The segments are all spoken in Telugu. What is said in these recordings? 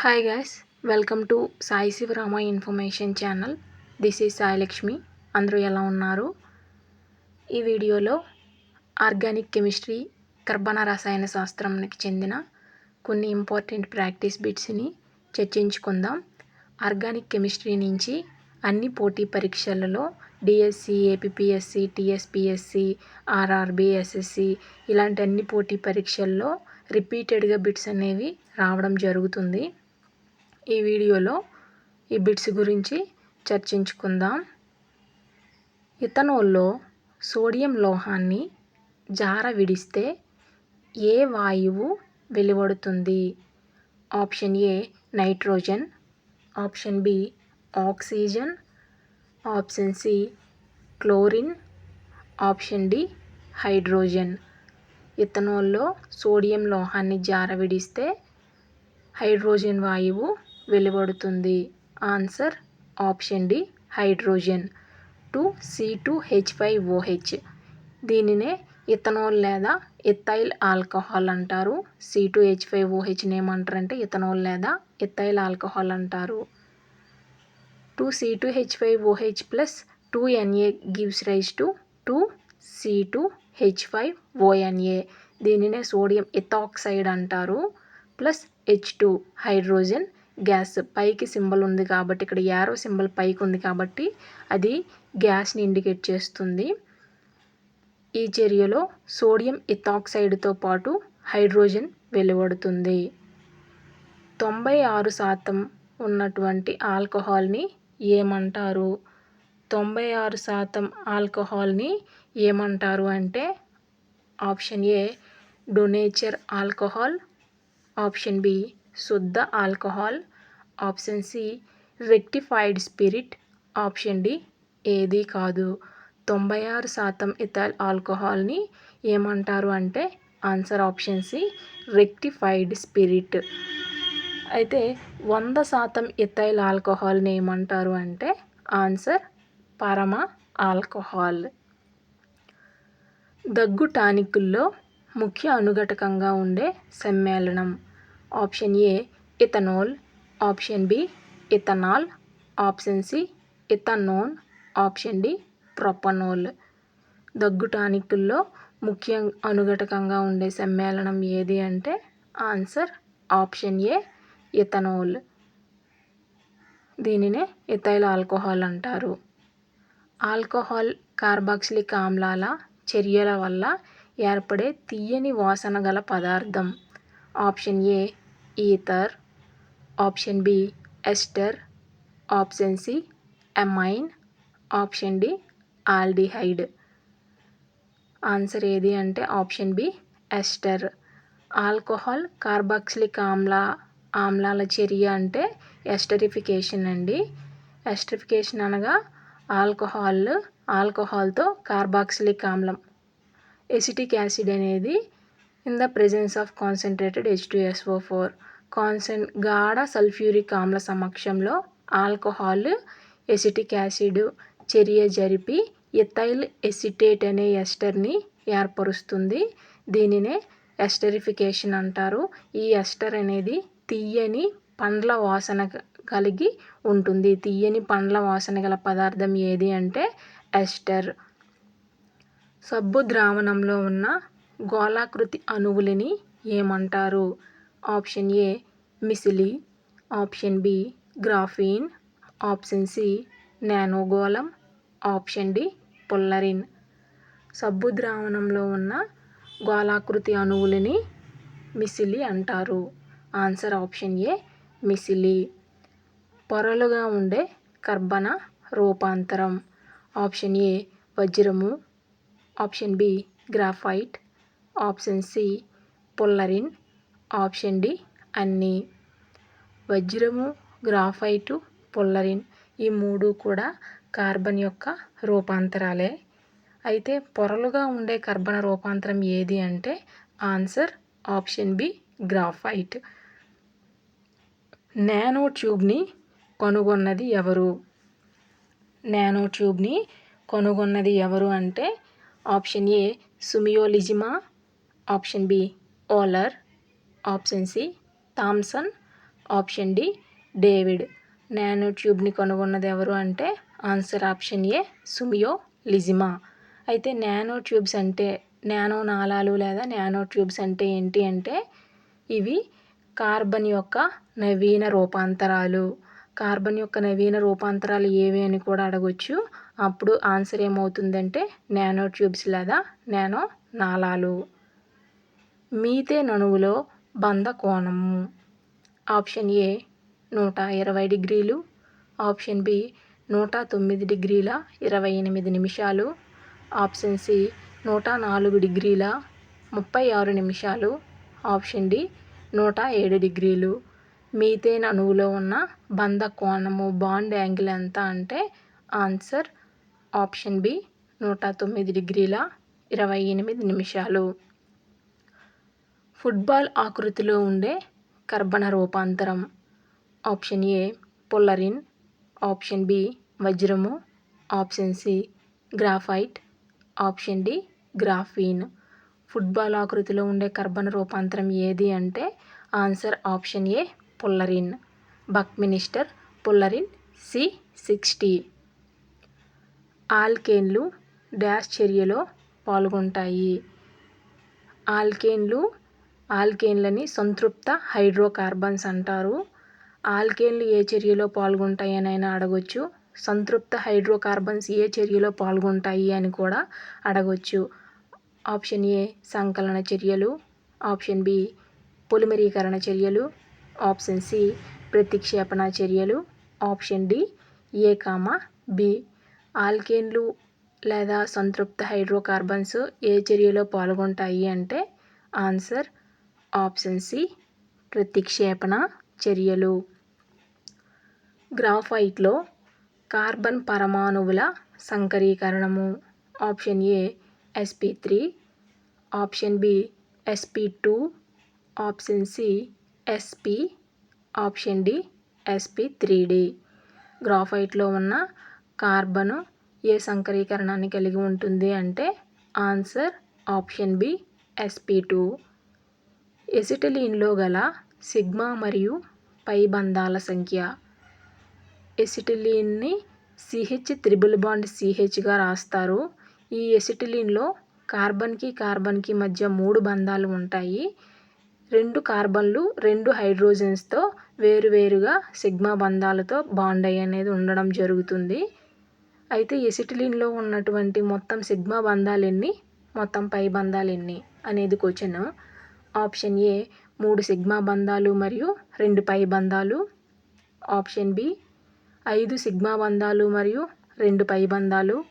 Hi guys welcome to Sai Sivarama information channel this is Sailakshmi అందరూ ఎలా ఉన్నారు? ఈ వీడియోలో ఆర్గానిక్ కెమిస్ట్రీ కర్బన రసాయన శాస్త్రంకి చెందిన కొన్ని ఇంపార్టెంట్ ప్రాక్టీస్ బిట్స్ని చర్చించుకుందాం. ఆర్గానిక్ కెమిస్ట్రీ నుంచి అన్ని పోటీ పరీక్షలలో DSC APSC TSPSC RRB SSC ఇలాంటి అన్ని పోటీ పరీక్షల్లో రిపీటెడ్గా బిట్స్ అనేవి రావడం జరుగుతుంది. ఈ వీడియోలో ఈ బిట్స్ గురించి చర్చించుకుందాం. ఇథనోల్లో సోడియం లోహాన్ని జార విడిస్తే ఏ వాయువు వెలువడుతుంది? Option A nitrogen option B oxygen option C chlorine option D hydrogen. ఇథనోల్లో sodium లోహాన్ని జార విడిస్తే హైడ్రోజన్ వాయువు వెలువడుతుంది. Answer option D hydrogen. Two C two H five O H దీనినే ఇథనాల్ లేదా ఇథైల్ ఆల్కహాల్ అంటారు. సి టూ హెచ్ ఫైవ్ ఓహెచ్ని ఏమంటారంటే ఇథనాల్ లేదా ఇథైల్ ఆల్కహాల్ అంటారు. Two C two H five O H plus two N A gives rise to two C two H five O N A దీనినే సోడియం ఇథాక్సైడ్ అంటారు. Plus H two hydrogen gas పైకి సింబల్ ఉంది కాబట్టి ఇక్కడ యారో సింబల్ పైకి ఉంది కాబట్టి అది గ్యాస్ని ఇండికేట్ చేస్తుంది. ఈ చర్యలో సోడియం ఇథాక్సైడ్తో పాటు హైడ్రోజన్ వెలువడుతుంది. తొంభై ఆరు శాతం ఉన్నటువంటి ఆల్కహాల్ని ఏమంటారు? తొంభై ఆరు శాతం ఆల్కహాల్ని ఏమంటారు అంటే option A denature alcohol option B శుద్ధ alcohol. Option C rectified spirit. Option D ఏది కాదు. తొంభై ఆరు శాతం ఇథైల్ ఆల్కహాల్ని ఏమంటారు అంటే answer option C rectified spirit. అయితే వంద శాతం ఇథైల్ ఆల్కహాల్ని ఏమంటారు అంటే ఆన్సర్ పరమ ఆల్కహాల్. దగ్గు టానికుల్లో ముఖ్య అనుఘటకంగా ఉండే సమ్మేళనం. Option A ethanol. Option B ethanol. Option C ethanone. Option D propanol. దగ్గు టానిక్ల్లో ముఖ్య అనుఘటకంగా ఉండే సమ్మేళనం ఏది అంటే ఆన్సర్ ఆప్షన్ ఏ ఇథనాల్. దీనినే ఇథైల్ ఆల్కహాల్ అంటారు. ఆల్కహాల్ కార్బాక్సిలిక్ ఆమ్లాల చర్యల వల్ల ఏర్పడే తీయని వాసన గల పదార్థం. Option A ether. Option B ester. Option C amine option D aldehyde. Answer ఏది అంటే option B ester. Alcohol carboxylic ఆమ్ల ఆమ్లాల చర్య అంటే ఎస్టరిఫికేషన్ అండి. ఎస్టరిఫికేషన్ అనగా ఆల్కహాల్ ఆల్కహాల్తో కార్బాక్సిలిక్ ఆమ్లం. ఎసిటిక్ యాసిడ్ అనేది in the presence of concentrated H two SO four కాన్సన్ గాఢ సల్ఫ్యూరిక్ ఆమ్ల సమక్షంలో ఆల్కహాల్ ఎసిటిక్ యాసిడ్ చర్య జరిపి ఎథైల్ ఎసిటేట్ అనే ఎస్టర్ని ఏర్పరుస్తుంది. దీనినే ఎస్టరిఫికేషన్ అంటారు. ఈ ఎస్టర్ అనేది తీయని పండ్ల వాసన కలిగి ఉంటుంది. తీయని పండ్ల వాసన గల పదార్థం ఏది అంటే ఎస్టర్. సబ్బు ద్రావణంలో ఉన్న గోళాకృతి అణువులని ఏమంటారు? Option A micelle option B graphene option C నానోగోళం option D fullerene. సబ్బు ద్రావణంలో ఉన్న గోళాకృతి అణువులని మిసిలి అంటారు. Answer option A micelle. పొరలుగా ఉండే కర్బన రూపాంతరం. ఆప్షన్ ఏ వజ్రము option B graphite option C fullerene. Option D అన్నీ. వజ్రము గ్రాఫైటు పుల్లరిన్. ఈ మూడు కూడా కార్బన్ యొక్క రూపాంతరాలే. అయితే పొరలుగా ఉండే కర్బన రూపాంతరం ఏది అంటే answer option B graphite. Nano ట్యూబ్ని కనుగొన్నది ఎవరు? నానో ట్యూబ్ని కనుగొన్నది ఎవరు అంటే option A Sumio Iijima. Option B Euler option C Thomson option D David. Nano ట్యూబ్ని కనుగొన్నది ఎవరు అంటే ఆన్సర్ ఆప్షన్ ఏ సుమియో లిజిమా. అయితే నానో ట్యూబ్స్ అంటే నానో నాళాలు లేదా నానో ట్యూబ్స్ అంటే ఏంటి అంటే ఇవి కార్బన్ యొక్క నవీన రూపాంతరాలు. కార్బన్ యొక్క నవీన రూపాంతరాలు ఏవి అని కూడా అడగొచ్చు. అప్పుడు ఆన్సర్ ఏమవుతుందంటే నానో ట్యూబ్స్ లేదా నానో నాళాలు. మీథేన్ అణువులో బంధ కోణము ఆప్షన్ ఏ నూట ఇరవై డిగ్రీలు. ఆప్షన్ బి నూట తొమ్మిది డిగ్రీల ఇరవై ఎనిమిది నిమిషాలు. ఆప్షన్ సి నూట నాలుగు డిగ్రీల ముప్పై ఆరు నిమిషాలు. ఆప్షన్ డి నూట ఏడు డిగ్రీలు. మీథేన్ అణువులో ఉన్న బంధ కోణము బాండ్ యాంగిల్ ఎంత అంటే ఆన్సర్ ఆప్షన్ బి నూట తొమ్మిది డిగ్రీల ఇరవై ఎనిమిది నిమిషాలు. ఫుట్బాల్ ఆకృతిలో ఉండే కర్బన రూపాంతరం. Option A fullerene. Option B వజ్రము. Option C graphite. Option D graphene. Football ఆకృతిలో ఉండే కర్బన రూపాంతరం ఏది అంటే answer option A fullerene. Buckminster fullerene C sixty. ఆల్కేన్లు dash చర్యలో పాల్గొంటాయి. ఆల్కేన్లు ఆల్కేన్లని సంతృప్త హైడ్రోకార్బన్స్ అంటారు. ఆల్కేన్లు ఏ చర్యలో పాల్గొంటాయి అని అయినా అడగొచ్చు. సంతృప్త హైడ్రోకార్బన్స్ ఏ చర్యలో పాల్గొంటాయి అని కూడా అడగొచ్చు. ఆప్షన్ ఏ సంకలన చర్యలు. ఆప్షన్ బి పొలిమరీకరణ చర్యలు. ఆప్షన్ సి ప్రతిక్షేపణ చర్యలు. Option D A comma B. ఆల్కేన్లు లేదా సంతృప్త హైడ్రోకార్బన్స్ ఏ చర్యలో పాల్గొంటాయి అంటే ఆన్సర్ ఆప్షన్ సి ప్రతిక్షేపణ చర్యలు. గ్రాఫైట్లో కార్బన్ పరమాణువుల సంకరీకరణము. Option A S P three. Option B S P two. Option C S P. Option D S P three D. గ్రాఫైట్లో ఉన్న కార్బను ఏ సంకరీకరణాన్ని కలిగి ఉంటుంది అంటే answer option B S P two. ఎసిటిలిన్లో గల సిగ్మా మరియు పై బంధాల సంఖ్య. ఎసిటిలిన్ని సిహెచ్ త్రిబుల్ బాండ్ సిహెచ్గా రాస్తారు. ఈ ఎసిటిలిన్లో కార్బన్కి కార్బన్కి మధ్య మూడు బంధాలు ఉంటాయి. రెండు కార్బన్లు రెండు హైడ్రోజన్స్తో వేరువేరుగా సిగ్మా బంధాలతో బాండ్ అయ్యి అనేది ఉండడం జరుగుతుంది. అయితే ఎసిటిలిన్లో ఉన్నటువంటి మొత్తం సిగ్మా బంధాలు ఎన్ని? మొత్తం పై బంధాలు ఎన్ని? అనేది క్వశ్చన్ ఆప్షన్ ఏ మూడు సిగ్మా బంధాలు మరియు రెండు పై బంధాలు. ఆప్షన్ బి ఐదు సిగ్మా బంధాలు మరియు రెండు పై బంధాలు.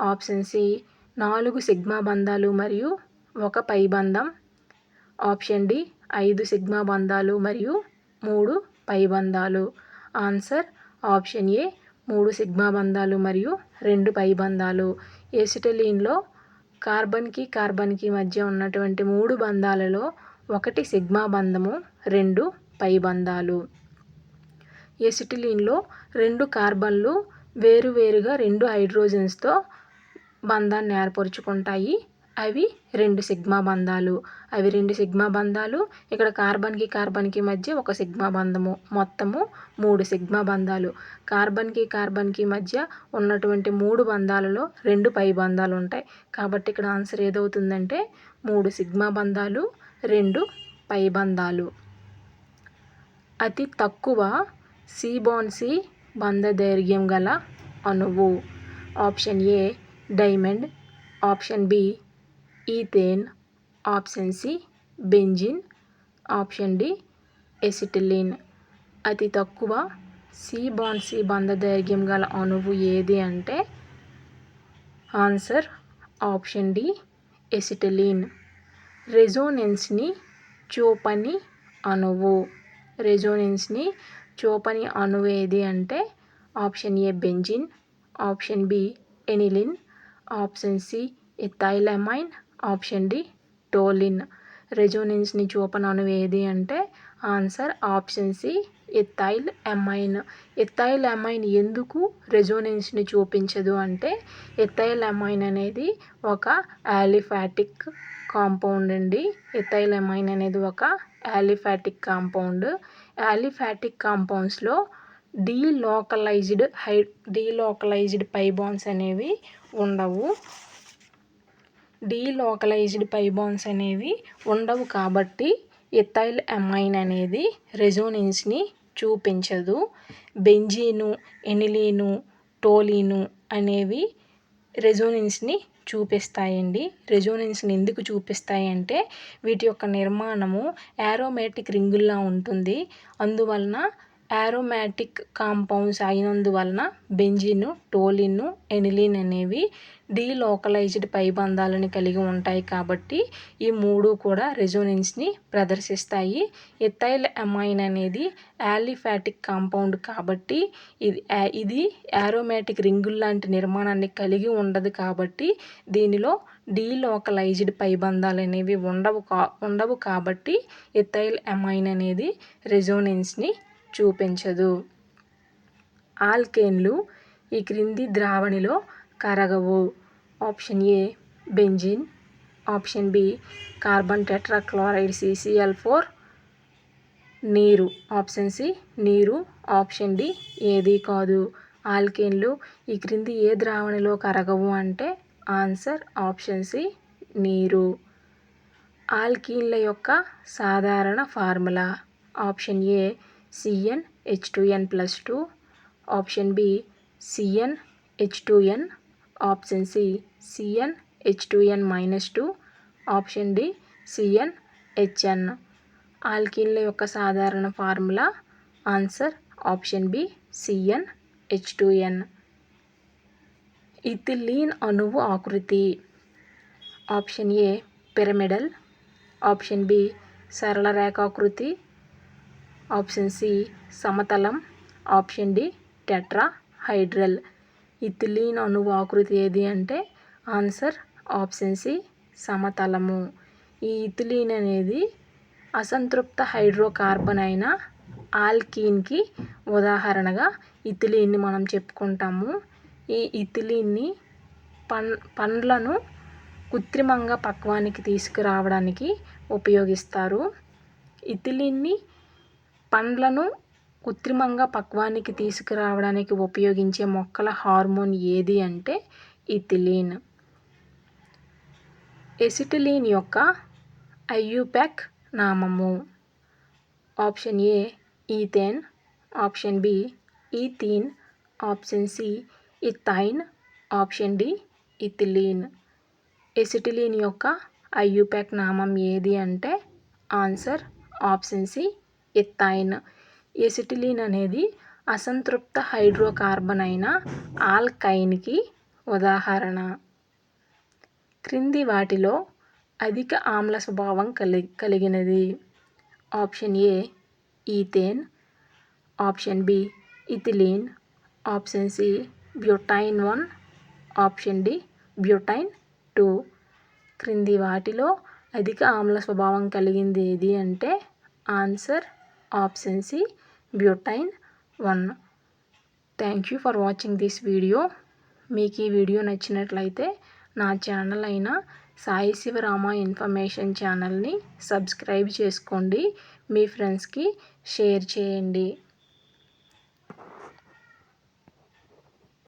ఆప్షన్ సి నాలుగు సిగ్మా బంధాలు మరియు ఒక పై బంధం. ఆప్షన్ డి ఐదు సిగ్మా బంధాలు మరియు మూడు పై బంధాలు. ఆన్సర్ ఆప్షన్ ఏ మూడు సిగ్మా బంధాలు మరియు రెండు పై బంధాలు. ఎసిటలిన్లో కార్బన్కి కార్బన్కి మధ్య ఉన్నటువంటి మూడు బంధాలలో ఒకటి సిగ్మా బంధము రెండు పై బంధాలు. ఎసిటిలిన్లో రెండు కార్బన్లు వేరువేరుగా రెండు హైడ్రోజన్స్తో బంధాన్ని ఏర్పరుచుకుంటాయి. అవి రెండు సిగ్మా బంధాలు. అవి రెండు సిగ్మా బంధాలు. ఇక్కడ కార్బన్కి కార్బన్కి మధ్య ఒక సిగ్మా బంధము. మొత్తము మూడు సిగ్మా బంధాలు. కార్బన్కి కార్బన్కి మధ్య ఉన్నటువంటి మూడు బంధాలలో రెండు పై బంధాలు ఉంటాయి. కాబట్టి ఇక్కడ ఆన్సర్ ఏదవుతుందంటే మూడు సిగ్మా బంధాలు రెండు పై బంధాలు. అతి తక్కువ సీబోన్సీ బంధదైర్ఘ్యం గల అణువు. Option A diamond. Option B ethane option C benzene option D acetylene. అతి తక్కువ సి బాన్సీ బంధదైర్ఘ్యం గల అణువు ఏది అంటే? Answer option D acetylene. రెజోనెన్స్ని చూపని అణువు. రెజోనెన్స్ని చూపని అణువు ఏది అంటే? Option A benzene option B aniline option C ethylamine option D toluene రెజోనెన్స్ని చూపనను ఏది అంటే answer option C ethyl amine ethyl amine ఎందుకు రెజోనెన్స్ని చూపించదు అంటే ఎథైల్ ఎమైన్ అనేది ఒక యాలిఫాటిక్ కాంపౌండ్ అండి. ఎథైల్ ఎమైన్ అనేది ఒక aliphatic compound. Aliphatic కాంపౌండ్స్లో delocalised high delocalised pi bonds అనేవి ఉండవు. డీలోకలైజ్డ్ పైబాన్స్ అనేవి ఉండవు కాబట్టి ఎథైల్ అమైన్ అనేది రెజోనెన్స్ని చూపించదు. బెంజీను ఎనిలీను టోలీను అనేవి రెజోనెన్స్ని చూపిస్తాయండి. రెజోనెన్స్ని ఎందుకు చూపిస్తాయంటే వీటి యొక్క నిర్మాణము యారోమేటిక్ రింగుల్లా ఉంటుంది. అందువలన యారోమాటిక్ కాంపౌండ్స్ అయినందువలన బెంజిన్ టోలిన్ను ఎనిలిన్ అనేవి డీలోకలైజ్డ్ పైబంధాలను కలిగి ఉంటాయి కాబట్టి ఈ మూడు కూడా రెజోనెన్స్ని ప్రదర్శిస్తాయి. ఎథైల్ అమైన్ అనేది యాలిఫాటిక్ కాంపౌండ్ కాబట్టి ఇది ఇది యారోమాటిక్ రింగుల్ లాంటి నిర్మాణాన్ని కలిగి ఉండదు కాబట్టి దీనిలో డీలోకలైజ్డ్ పైబంధాలు అనేవి ఉండవు కా ఉండవు కాబట్టి ఎథైల్ అమైన్ అనేది రెజోనెన్స్ని చూపించదు. ఆల్కేన్లు ఈ క్రింది ద్రావణిలో కరగవు. Option A benzene option B carbon tetrachloride C C L four నీరు ఆప్షన్ సి నీరు ఆప్షన్ డి ఏది కాదు. ఆల్కేన్లు ఈ క్రింది ఏ ద్రావణిలో కరగవు అంటే ఆన్సర్ ఆప్షన్ సి నీరు. ఆల్కీన్ల యొక్క సాధారణ formula option A C N H two N plus two option B C N H two N option C C N H two N minus two option D C N H N ఆల్కిన్ల యొక్క సాధారణ formula. Answer option B C N H two N ethylene అణువు ఆకృతి. Option A pyramidal option B సరళ రేఖాకృతి. ఆప్షన్ సి సమతలం option D tetrahedral ethylene అణువు ఆకృతి ఏది అంటే? ఆన్సర్ ఆప్షన్ సి సమతలము. ఈ ఇథిలీన్ అనేది అసంతృప్త హైడ్రోకార్బన్ అయిన ఆల్కీన్కి ఉదాహరణగా ఇథిలీన్ని మనం చెప్పుకుంటాము. ఈ ఇథిలీన్ని పం పండ్లను కృత్రిమంగా పక్వానికి తీసుకురావడానికి ఉపయోగిస్తారు. ఇథిలీన్ని పండ్లను కృత్రిమంగా పక్వానికి తీసుకురావడానికి ఉపయోగించే మొక్కల హార్మోన్ ఏది అంటే ఇథిలీన్. ఎసిటిలీన్ యొక్క ఐయుపాక్ నామము. Option A ethane. Option B ethene. Option C ethyne. Option D ethylene. Acetylene యొక్క ఐయుపాక్ నామం ఏది అంటే answer option C ethyne acetylene అనేది అసంతృప్త హైడ్రోకార్బన్ అయిన ఆల్కైన్కి ఉదాహరణ. క్రింది వాటిలో అధిక ఆమ్ల స్వభావం కలి కలిగినది. Option A ethane. Option B ethylene. Option C butyne one. Option D butyne two. క్రింది వాటిలో అధిక ఆమ్ల స్వభావం కలిగింది ఏది అంటే answer option C butyne one. Thank you for watching this video. మీకు ఈ వీడియో నచ్చినట్లయితే నా ఛానల్ అయిన సాయి శివరామ ఇన్ఫర్మేషన్ ఛానల్ని సబ్స్క్రైబ్ చేసుకోండి. మీ ఫ్రెండ్స్కి షేర్ చేయండి.